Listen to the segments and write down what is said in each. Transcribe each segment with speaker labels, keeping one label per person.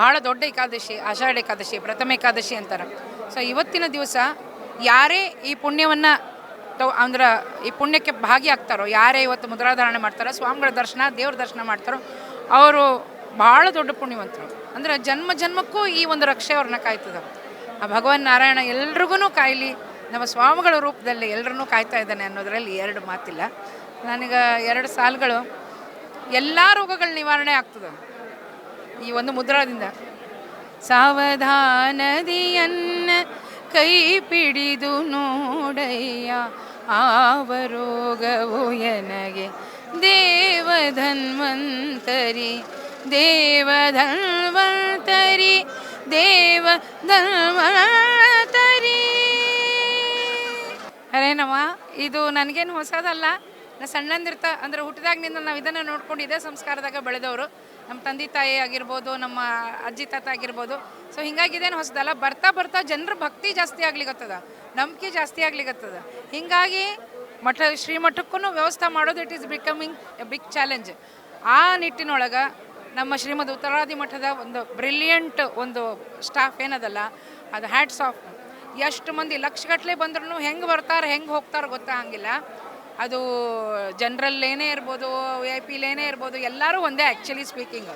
Speaker 1: ಬಹಳ ದೊಡ್ಡ ಏಕಾದಶಿ, ಆಷಾಢ ಏಕಾದಶಿ, ಪ್ರಥಮ ಏಕಾದಶಿ ಅಂತಾರೆ. ಸೊ ಇವತ್ತಿನ ದಿವಸ ಯಾರೇ ಈ ಪುಣ್ಯವನ್ನು ತೊ, ಅಂದ್ರೆ ಈ ಪುಣ್ಯಕ್ಕೆ ಭಾಗಿಯಾಗ್ತಾರೋ, ಯಾರೇ ಇವತ್ತು ಮುದ್ರಾಧಾರಣೆ ಮಾಡ್ತಾರೋ, ಸ್ವಾಮಿಗಳ ದರ್ಶನ, ದೇವ್ರ ದರ್ಶನ ಮಾಡ್ತಾರೋ, ಅವರು ಭಾಳ ದೊಡ್ಡ ಪುಣ್ಯವಂತರು. ಅಂದ್ರೆ ಜನ್ಮ ಜನ್ಮಕ್ಕೂ ಈ ಒಂದು ರಕ್ಷೆ ಅವ್ರನ್ನ ಕಾಯ್ತದ. ಆ ಭಗವಾನ್ ನಾರಾಯಣ ಎಲ್ರಿಗೂ ಕಾಯಲಿ, ನಮ್ಮ ಸ್ವಾಮಿಗಳ ರೂಪದಲ್ಲಿ ಎಲ್ಲರನ್ನೂ ಕಾಯ್ತಾ ಇದ್ದಾನೆ ಅನ್ನೋದರಲ್ಲಿ ಎರಡು ಮಾತಿಲ್ಲ. ನನಗೆ ಎರಡು ಸಾಲುಗಳು, ಎಲ್ಲ ರೋಗಗಳ ನಿವಾರಣೆ ಆಗ್ತದೆ. ಈ ಒಂದು ಮುದ್ರಾದಿಂದ. ಸಾವಧಾನದಿಯನ್ನ ಕೈ ಪಿಡಿದು ನೋಡಯ್ಯ, ಆವರೋಗವು ಎನಗೆ. ದೇವಧನ್ವಂತರಿ ದೇವಧನ್ವಂತರಿ ದೇವಧನ್ವಂತರಿ. ಅರೇನವ್ವ, ಇದು ನನಗೇನು ಹೊಸದಲ್ಲ. ನಾ ಸಣ್ಣಂದಿರ್ತ, ಅಂದ್ರೆ ಹುಟ್ಟಿದಾಗಿನಿಂದ ನಾವು ಇದನ್ನು ನೋಡ್ಕೊಂಡು ಇದೇ ಸಂಸ್ಕಾರದಾಗ ಬೆಳೆದವರು. ನಮ್ಮ ತಂದೆ ತಾಯಿ ಆಗಿರ್ಬೋದು, ನಮ್ಮ ಅಜ್ಜಿ ತಾತ ಆಗಿರ್ಬೋದು. ಸೊ ಹಿಂಗಾಗಿದೇನು ಹೊಸದಲ್ಲ, ಬರ್ತಾ ಬರ್ತಾ ಜನರ ಭಕ್ತಿ ಜಾಸ್ತಿ ಆಗ್ಲಿಕ್ಕತ್ತದ ನಂಬಿಕೆ ಜಾಸ್ತಿ ಆಗ್ಲಿಕತ್ತದ. ಹಿಂಗಾಗಿ ಮಠ ಶ್ರೀಮಠಕ್ಕೂ ವ್ಯವಸ್ಥೆ ಮಾಡೋದು it is becoming a big challenge ಆ ನಿಟ್ಟಿನೊಳಗೆ ನಮ್ಮ ಶ್ರೀಮದ್ ಉತ್ತರಾದಿ ಮಠದ ಒಂದು ಬ್ರಿಲಿಯಂಟ್ ಒಂದು ಸ್ಟಾಫ್ ಏನದಲ್ಲ, ಅದು ಹ್ಯಾಟ್ಸ್ ಆಫ್ ಎಷ್ಟು ಮಂದಿ ಲಕ್ಷಗಟ್ಟಲೆ ಬಂದ್ರೂ ಹೆಂಗೆ ಬರ್ತಾರೆ, ಹೆಂಗೆ ಹೋಗ್ತಾರೆ ಗೊತ್ತಾಗಂಗಿಲ್ಲ. ಅದು ಜನರಲ್ ಏನೇ ಇರ್ಬೋದು ವಿ ಐ ಪಿಲೇನೇ ಇರ್ಬೋದು, ಎಲ್ಲರೂ ಒಂದೇ ಆ್ಯಕ್ಚುಲಿ ಸ್ಪೀಕಿಂಗ್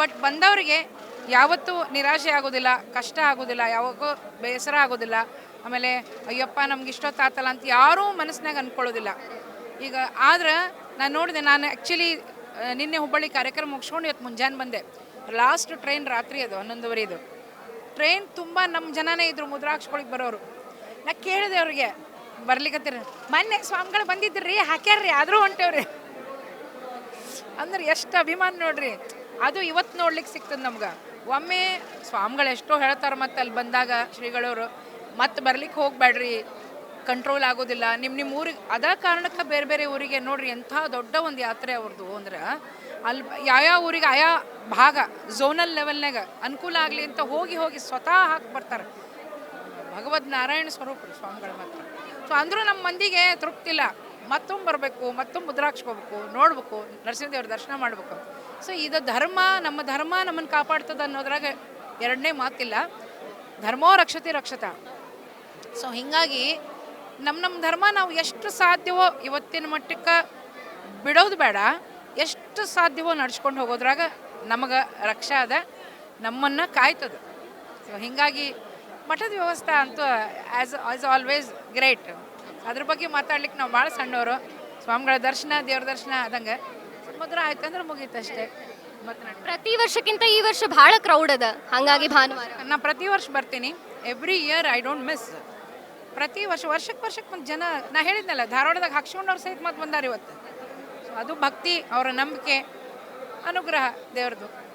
Speaker 1: ಬಟ್ ಬಂದವರಿಗೆ ಯಾವತ್ತೂ ನಿರಾಶೆ ಆಗೋದಿಲ್ಲ, ಕಷ್ಟ ಆಗೋದಿಲ್ಲ, ಯಾವಾಗೂ ಬೇಸರ ಆಗೋದಿಲ್ಲ. ಆಮೇಲೆ, ಅಯ್ಯಪ್ಪ, ನಮ್ಗೆ ಇಷ್ಟೊತ್ತಾತಲ್ಲ ಅಂತ ಯಾರೂ ಮನಸ್ಸಿನಾಗ ಅಂದ್ಕೊಳ್ಳೋದಿಲ್ಲ ಈಗ ಆದ್ರೆ ನಾನು ನೋಡಿದೆ, ನಾನು ಆ್ಯಕ್ಚುಲಿ ನಿನ್ನೆ ಹುಬ್ಬಳ್ಳಿ ಕಾರ್ಯಕ್ರಮ ಮುಗಿಸ್ಕೊಂಡು ಇವತ್ತು ಮುಂಜಾನೆ ಬಂದೆ. ಲಾಸ್ಟ್ ಟ್ರೈನ್ ರಾತ್ರಿ ಅದು, ಹನ್ನೊಂದುವರೆದು. ಟ್ರೈನ್ ತುಂಬ ನಮ್ಮ ಜನನೇ ಇದ್ದರು ಮುದ್ರಾಕ್ಷಗಳಿಗೆ ಬರೋರು. ನಾ ಕೇಳಿದೆ ಅವ್ರಿಗೆ ಬರ್ಲಿಕತ್ತೀರ? ಮೊನ್ನೆ ಸ್ವಾಮಿಗಳು ಬಂದಿದ್ರಿ, ಹಾಕ್ಯಾರ್ರಿ, ಆದರೂ ಹೊಂಟೇವ್ರಿ. ಅಂದ್ರೆ ಎಷ್ಟು ಅಭಿಮಾನ ನೋಡ್ರಿ. ಅದು ಇವತ್ತು ನೋಡ್ಲಿಕ್ಕೆ ಸಿಗ್ತದೆ ನಮ್ಗೆ. ಒಮ್ಮೆ ಸ್ವಾಮಿಗಳು ಎಷ್ಟೋ ಹೇಳ್ತಾರೆ ಮತ್ತೆ ಅಲ್ಲಿ ಬಂದಾಗ ಶ್ರೀಗಳವರು, ಮತ್ತೆ ಬರ್ಲಿಕ್ಕೆ ಹೋಗ್ಬೇಡ್ರಿ ಕಂಟ್ರೋಲ್ ಆಗೋದಿಲ್ಲ. ನಿಮ್ಮ ನಿಮ್ಮ ಊರಿಗೆ, ಅದ ಕಾರಣಕ್ಕೆ ಬೇರೆ ಬೇರೆ ಊರಿಗೆ ನೋಡ್ರಿ, ಎಂಥ ದೊಡ್ಡ ಒಂದು ಯಾತ್ರೆ ಅವ್ರದ್ದು ಅಂದ್ರೆ ಅಲ್ಲಿ ಯಾವ್ಯಾವ ಊರಿಗೆ, ಆಯಾ ಭಾಗ ಝೋನಲ್ ಲೆವೆಲ್ನಾಗ ಅನುಕೂಲ ಆಗಲಿ ಅಂತ ಹೋಗಿ ಹೋಗಿ ಸ್ವತಃ ಹಾಕಿ ಬರ್ತಾರೆ. ಭಗವದ್ ನಾರಾಯಣ ಸ್ವರೂಪ ಸ್ವಾಮಿಗಳು ಮಾತ್ರ. ಸೊ ಅಂದರೂ ನಮ್ಮ ಮಂದಿಗೆ ತೃಪ್ತಿಲ್ಲ ಮತ್ತೊಮ್ಮೆ ಬರಬೇಕು, ಮತ್ತೊಮ್ಮೆ ಮುದ್ರಾಕ್ಷಿಸ್ಕೋಬೇಕು, ನೋಡ್ಬೇಕು, ನರಸಿಂಹದೇವ್ರ ದರ್ಶನ ಮಾಡಬೇಕು. ಸೊ ಇದು ಧರ್ಮ, ನಮ್ಮ ಧರ್ಮ ನಮ್ಮನ್ನು ಕಾಪಾಡ್ತದೆ ಅನ್ನೋದ್ರಾಗ ಎರಡನೇ ಮಾತಿಲ್ಲ. ಧರ್ಮೋ ರಕ್ಷತೆ ರಕ್ಷತ. ಸೊ ಹೀಗಾಗಿ ನಮ್ಮ ನಮ್ಮ ಧರ್ಮ ನಾವು ಎಷ್ಟು ಸಾಧ್ಯವೋ ಇವತ್ತಿನ ಮಟ್ಟಕ್ಕೆ ಬಿಡೋದು ಬೇಡ. ಎಷ್ಟು ಸಾಧ್ಯವೋ ನಡ್ಸ್ಕೊಂಡು ಹೋಗೋದ್ರಾಗ ನಮಗೆ ರಕ್ಷಾ ಅದ, ನಮ್ಮನ್ನು ಕಾಯ್ತದೆ. ಸೊ ಹೀಗಾಗಿ ಮಠದ ವ್ಯವಸ್ಥೆ ಅಂತೂ ಆ್ಯಸ್ ಆಸ್ ಆಲ್ವೇಸ್ ಗ್ರೇಟ್ ಅದ್ರ ಬಗ್ಗೆ ಮಾತಾಡ್ಲಿಕ್ಕೆ ನಾವು ಭಾಳ ಸಣ್ಣವರು. ಸ್ವಾಮಿಗಳ ದರ್ಶನ ದೇವ್ರ ದರ್ಶನ ಆದಂಗೆ. ಸಮುದ್ರ ಆಯ್ತು ಅಂದ್ರೆ ಮುಗೀತು ಅಷ್ಟೇ. ಮತ್ತೆ
Speaker 2: ಪ್ರತಿ ವರ್ಷಕ್ಕಿಂತ ಈ ವರ್ಷ ಭಾಳ ಕ್ರೌಡ್ ಅದ. ಹಂಗಾಗಿ ಭಾನುವಾರ.
Speaker 1: ನಾ ಪ್ರತಿ ವರ್ಷ ಬರ್ತೀನಿ. Every year I don't miss ಪ್ರತಿ ವರ್ಷ ವರ್ಷಕ್ಕೆ ವರ್ಷಕ್ಕೆ ಒಂದು ಜನ ನಾ ಹೇಳಿದ್ನಲ್ಲ ಧಾರವಾಡದಾಗ ಹಾಕ್ಸ್ಕೊಂಡವ್ರು ಸಹಿತ ಮತ್ತೆ ಬಂದಾರ ಇವತ್ತು. ಅದು ಭಕ್ತಿ ಅವರ ನಂಬಿಕೆ ಅನುಗ್ರಹ ದೇವ್ರದ್ದು.